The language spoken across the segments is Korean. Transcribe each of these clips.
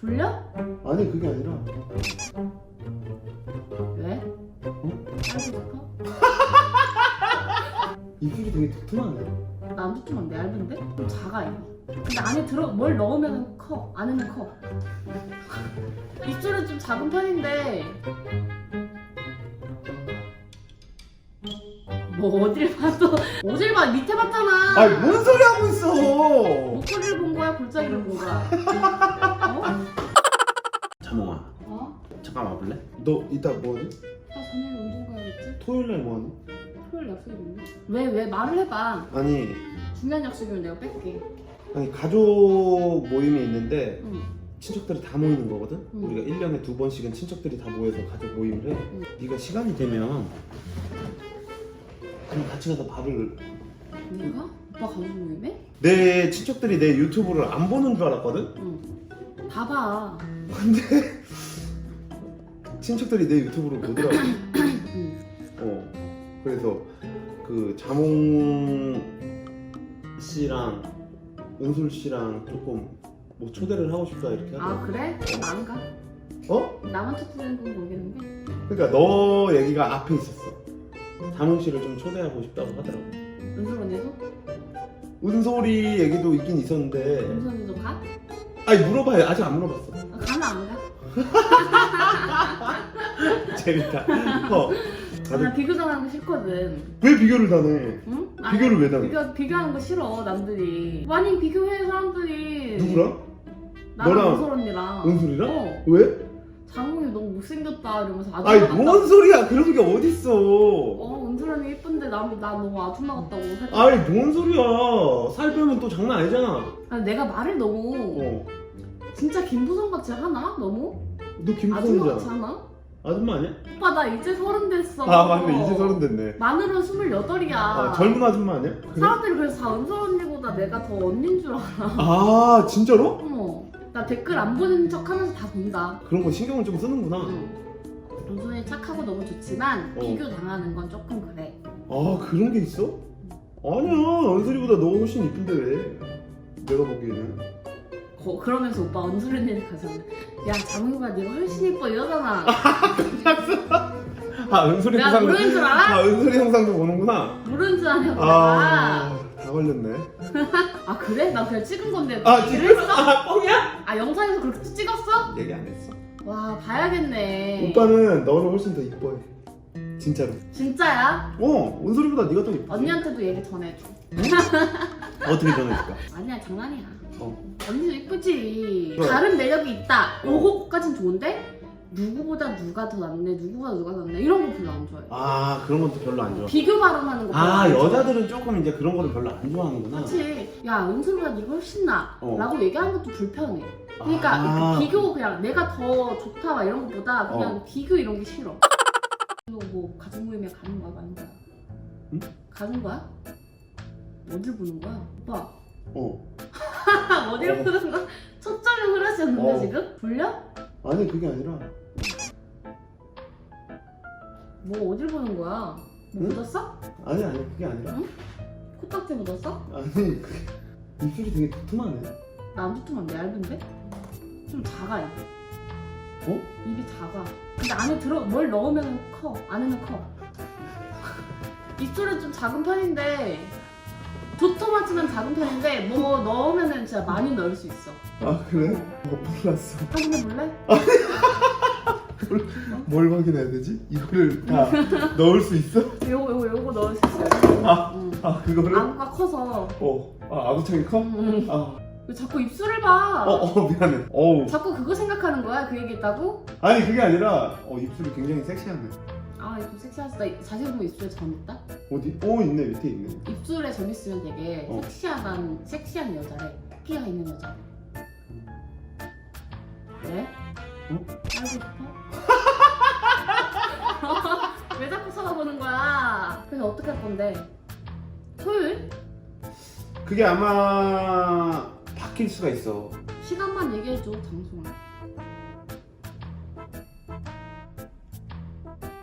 불려? 아니 그게 아니라 왜? 알고 싶어? 입술이 되게 두툼하네. 나안 두툼한데 얇은데? 좀 작아 이거 근데 안에 들어 뭘 넣으면 커 안에는 커 입술은 좀 작은 편인데 뭐 어딜 봐도 어딜 봐 밑에 봤잖아 아니 뭔 소리 하고 있어? 목소리를 본 거야 골짜기를 본 거야 어? 자몽아 어? 잠깐 와볼래? 너 이따 뭐하니? 나 저녁에 운동 가야겠지? 토요일 날 뭐하니? 토요일 약속이 있네 왜 왜 말을 해봐 아니 중요한 약속이면 내가 뺄게 아니 가족 모임이 있는데 응. 친척들이 다 모이는 거거든? 응. 우리가 1년에 두 번씩은 친척들이 다 모여서 가족 모임을 해 응. 네가 시간이 되면 그럼 같이 가서 밥을 내가? 오빠 가족 모임에? 내 친척들이 내 유튜브를 안 보는 줄 알았거든? 응 봐봐 근데 친척들이 내 유튜브를 보더라고 응. 어 그래서 그 자몽 씨랑 은솔 씨랑 조금 뭐 초대를 하고 싶다 이렇게 아 하더라고 그래? 안 가? 어? 나만 초대되는 건 모르겠는데 그러니까 너 얘기가 앞에 있었어 자몽 씨를 좀 초대하고 싶다고 하더라고 은솔 언니도? 은솔이 얘기도 있긴 있었는데 은솔 언니도 가? 아니 물어봐요. 아직 안 물어봤어. 아, 가면 안 가? 재밌다. 어. 아, 나 비교 당하는 거 싫거든. 왜 비교를 다네 응? 아니, 비교를 왜 당해? 비교, 비교하는 거 싫어 남들이. 많이 비교해 사람들이. 누구랑? 나랑 너랑? 은솔 언니랑. 은솔이랑? 어. 왜? 장훈이 너무 못생겼다 이러면서 아줌마 아니 뭔 소리야? 그런 게 어딨어? 어 언니 예쁜데 나, 나 너무 아줌마 같다고 살짝 아니 뭔 소리야 살 빼면 또 장난 아니잖아 아니, 내가 말을 너무 어. 진짜 김부성 같이 하나? 너무? 너 아줌마 같이 김부성이잖아 하나? 아줌마 아니야? 오빠 나 이제 서른 됐어 아 맞네 이제 서른 됐네 만으로는 스물여덟이야 아 젊은 아줌마 아니야? 사람들이 그래서 다 은솔 언니보다 내가 더 언니인 줄 알아 아 진짜로? 어머 나 댓글 안 보는 척 하면서 다 본다 그런 거 신경을 좀 쓰는구나 응. 은솔이 착하고 너무 좋지만 어. 비교 당하는 건 조금 그래 아 그런 게 있어? 아니야 은솔이보다 너 훨씬 이쁜데 왜 내가 보기에는 거- 그러면서 오빠 은솔 언니한테 가서 야 장우가 네가 훨씬 예뻐 이러잖아 아 은솔이 내가 영상도 모르는 줄 알아? 아 은솔이 영상도 보는구나 모르는 줄 아냐고 아, 내가 다 걸렸네. 아 그래? 나 그냥 찍은 건데 아? 했어? 아, 뻥이야? 아 영상에서 그렇게 또 찍었어? 얘기 안 했어. 와 봐야겠네 오빠는 너를 훨씬 더 이뻐해. 진짜로. 진짜야? 어, 은솔이보다 네가 더 이뻐. 언니한테도 얘기 전해줘 어떻게 전해줄까? 아니야 장난이야 어. 언니도 이쁘지 그래. 다른 매력이 있다 어. 요거까진 좋은데 누구보다 누가 더 낫네 누구보다 누가 더 낫네 이런 거 별로 안 좋아해 아, 그런 것도 별로 안 좋아. 비교 발언하는 거 별로 아, 안 좋아해. 여자들은 조금 이제 그런 거를 별로 안 좋아하는구나. 그치 야 은솔이가 네가 훨씬 나 어. 라고 얘기하는 것도 불편해 그러니까 아. 그 비교 그냥 내가 더 좋다 막 이런 것보다 그냥 어. 비교 이런 게 싫어 너뭐 가족 모임에 가는 거야 가는 거야? 응? 가는 거야? 어딜 보는 거야? 오빠 어. 어딜 어. 보는 거야? 초점이 흐려졌는데 어. 지금? 불려? 아니, 그게 아니라. 뭐 어딜 보는 거야? 뭐 응? 묻었어? 아니, 아니, 그게 아니라. 코딱지 묻었어? 아니, 그 입술이 되게 두툼하네. 나안 두툼한데 얇은데? 좀 작아 이거 어? 입이 작아 근데 안에 들어 뭘 넣으면 커 안에는 커 입술은 좀 작은 편인데 도톰하지만 작은 편인데 뭐 넣으면은 진짜 많이 넣을 수 있어 아, 그래? 어, 몰랐어. 확인해 볼래? 뭘 확인해야 되지? 이거를 다 넣을 수 있어? 요거 요거 요거 넣을 수 있어요 아. 응. 아, 그거를? 안구가 커서 어. 아, 아구창이 커? 응. 아. 왜 자꾸 입술을 봐 어, 어, 미안해. 어우. 자꾸 그거 생각하는 거야 그 얘기했다고? 아니, 그게 아니라, 어, 입술이 굉장히 섹시하네. 아 이거 섹시하다 자세히 보면 입술에 점 있다? 어디? 어, 있네, 밑에 있네. 입술에 점 있으면 되게 어. 섹시한 섹시한 여자래 끼가 있는 여자 왜? 어? 알고 싶어? 왜 자꾸 쳐다보는 거야? 그래서 어떻게 할 건데? 토요일? 그게 아마 바뀔 수가 있어. 시간만 얘기해줘 장소를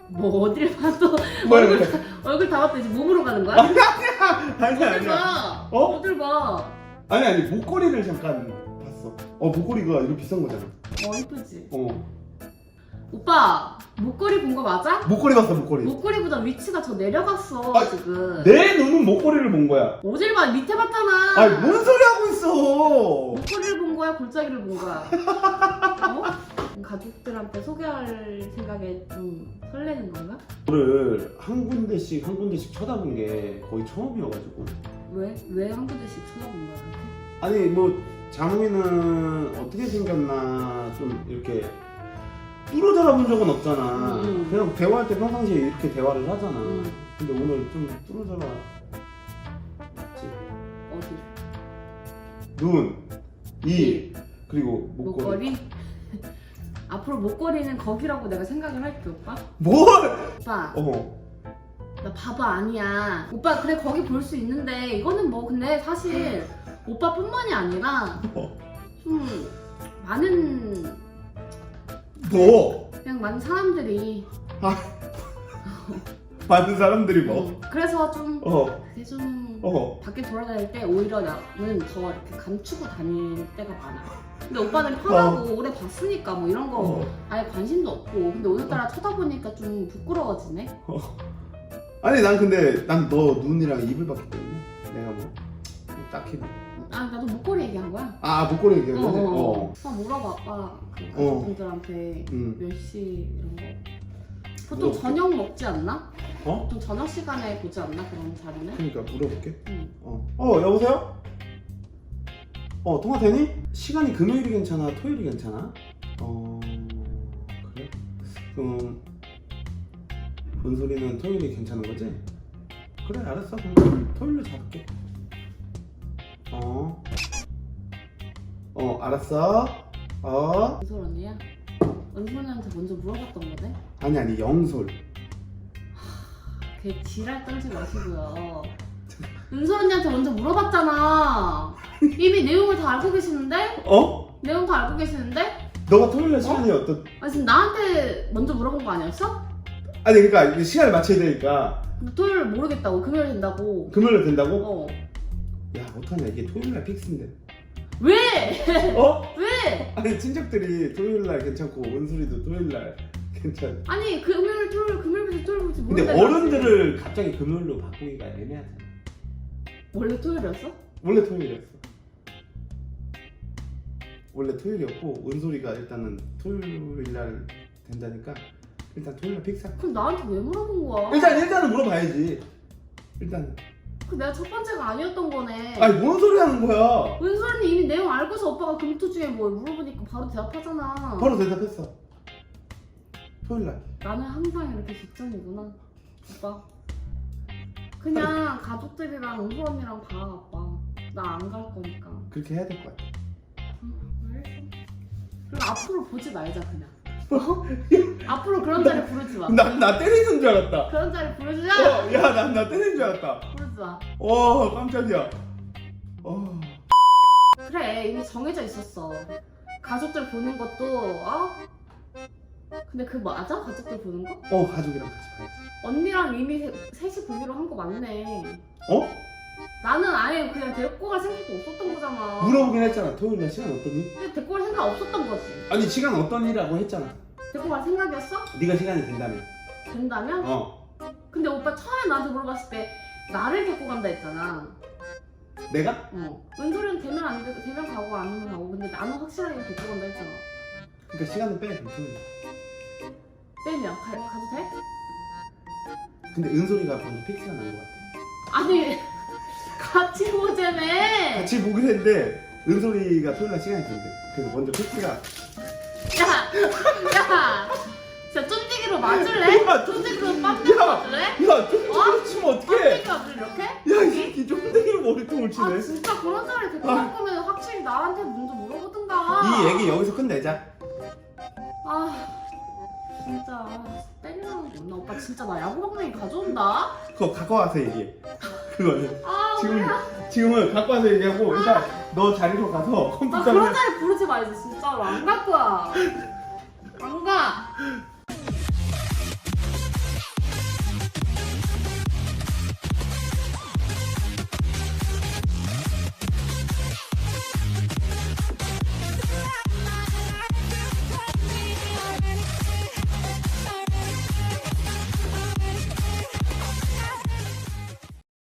뭐 어딜 봐도 뭐야, 얼굴, 뭐야. 얼굴 다 봤더니 몸으로 가는 거야? 아니야, 어딜 아니야. 봐 어? 어딜 봐 아니, 아니, 목걸이를 잠깐 봤어. 어, 목걸이가 이거 비싼 거잖아. 어 이쁘지? 어 오빠 목걸이 본 거 맞아? 목걸이 봤어 목걸이 목걸이보다 위치가 더 내려갔어 아, 지금 내 눈은 목걸이를 본 거야 어딜 봐 밑에 봤잖아 아니 뭔 소리 하고 있어 목걸이를 본 거야 골짜기를 본 거야 어? 가족들한테 소개할 생각에 좀 설레는 건가? 너를 한 군데씩 한 군데씩 쳐다본 게 거의 처음이어가지고 왜? 왜 한 군데씩 쳐다본 거야? 아니 뭐 장웅이는 어떻게 생겼나 좀 이렇게 뚫어져라 본 적은 없잖아 음. 그냥 대화할 때 평상시에 이렇게 대화를 하잖아 음. 근데 오늘 좀 뚫어져라 맞지? 어디? 눈, 입, 그리고 목걸이 목걸이? 앞으로 목걸이는 거기라고 내가 생각을 할게 오빠 뭘? 오빠 어 나 바보 아니야. 오빠 그래 거기 볼 수 있는데 이거는 뭐 근데 사실 오빠뿐만이 아니라 좀 많은 뭐? 그냥 많은 사람들이 많은 사람들이 뭐? 음, 그래서 좀 어, 그게 좀 어 밖에 돌아다닐 때 오히려 나는 더 이렇게 감추고 다닐 때가 많아. 근데 오빠는 편하고 오래 봤으니까 뭐 이런 거 어. 아예 관심도 없고 근데 오늘따라 쳐다보니까 좀 부끄러워지네. 아니 난 근데 난 너 눈이랑 입을 봤기 때문에 내가 뭐 딱히 뭐. 아 나도 목걸이 얘기한 거야. 아 목걸이 어, 얘기하는 어, 거지? 어. 오빠 물어봐봐. 그 가족분들한테 음. 몇 시 이런 거. 보통 물어볼게. 저녁 먹지 않나? 어? 보통 저녁 시간에 보지 않나 그런 자리는? 그러니까 물어볼게 응. 어, 어 여보세요? 어 통화 되니? 시간이 금요일이 괜찮아 토요일이 괜찮아? 어 그래? 그럼 은솔이는 토요일이 괜찮은 거지? 그래 알았어 그럼 토요일로 잡을게 어? 어 알았어 어? 은솔 언니야? 은솔이한테 먼저 물어봤던 거네? 아니 아니 영솔 걔 지랄 떨지 마시고요. 은솔 언니한테 먼저 물어봤잖아. 이미 내용을 다 알고 계시는데? 어? 내용 다 알고 계시는데? 너가 토요일 날 시간이 어? 떤 아 지금 나한테 먼저 물어본 거 아니었어? 아니 그러니까 시간을 맞춰야 되니까 토요일 모르겠다고 금요일 된다고. 금요일에 된다고? 어. 야 어떡하냐 이게 토요일날 픽스인데 왜? 어? 왜? 아니 친척들이 토요일날 괜찮고 은솔이도 토요일날 괜찮 아니 금요일 토요일 금요일부터 토요일부터 근데 모른다 어른들을 갑자기 금요일로 바꾸기가 애매하잖아 원래 토요일이었어? 원래 토요일이었어 원래 토요일이었고 은솔이가 일단은 토요일날 된다니까 일단 토요일날 픽스할게 그럼 나한테 왜 물어본 거야? 일단 일단은 물어봐야지 일단 그 내가 첫 번째가 아니었던 거네. 아니 뭔 소리 하는 거야 은솔이 이미 내용 알고서 오빠가 금토 중에 뭘 물어보니까 바로 대답하잖아. 바로 대답했어 토요일 날 나는 항상 이렇게 직전이구나. 오빠. 그냥 가족들이랑 은솔 언니랑 봐, 오빠. 나 안 갈 거니까. 그렇게 해야 될 것 같아 응. 그럼 앞으로 보지 말자 그냥. 앞으로 그런 자리 부르지 마. 나, 나 때리는 줄 알았다 그런 자리 부르지 마. 어, 야, 난나 때리는 줄 알았다. 부르지 마. 와, 깜짝이야. 어. 그래 이미 정해져 있었어 가족들 보는 것도 어? 근데 그 맞아? 가족들 보는 거? 어, 가족이랑 같이 가야지. 언니랑 이미 세- 셋이 보기로 한 거 맞네 어? 나는 아예 그냥 데리고 갈 생각도 없었던 거잖아 물어보긴 했잖아. 토요일 날 시간 어떠니? 근데 데리고 갈 생각 없었던 거지 아니, 시간 어떠니라고 했잖아. 데리고 갈 생각이었어? 네가 시간이 된다면. 된다면? 어. 근데 오빠 처음에 나한테 물어봤을 때 나를 데리고 간다 했잖아 내가? 어 은솔이는 되면 안 되고 되면 가고 안 되면 가고 근데 나는 확실하게 데리고 간다 했잖아 그러니까 시간을 빼. 토요일. 빼면 가, 가도 돼? 근데 은솔이가 먼저 픽스가 난 것 같아. 아니 같이 보자매 같이 보긴 했는데 은솔이가 토요일 날 시간이 된대. 그래서 먼저 픽스가. 야, 야, 진짜 쫀 디기로 맞을래? 야, 쫀디기로 야. 맞을래? 야, 좀 어? 치면 어떡해? 빰대기 맞을 이렇게? 야, 이 새끼 쫀대기로 머리통을 아 치네. 진짜 그런 자리 데리고 갈 거면 확실히 나한테 먼저 물어보든가. 이 얘기 여기서 끝내자. 아 진짜 때리는 거 없나? 오빠 진짜 나 야구방망이 가져온다. 그거 갖고 와서 얘기해. 그거는. 아 지금 뭐야? 지금은 갖고 와서 얘기하고 일단 너 자리로 가서 나 컴퓨터를 그런 자리 부르지 말지 진짜로 안 갈 거야. 안 가.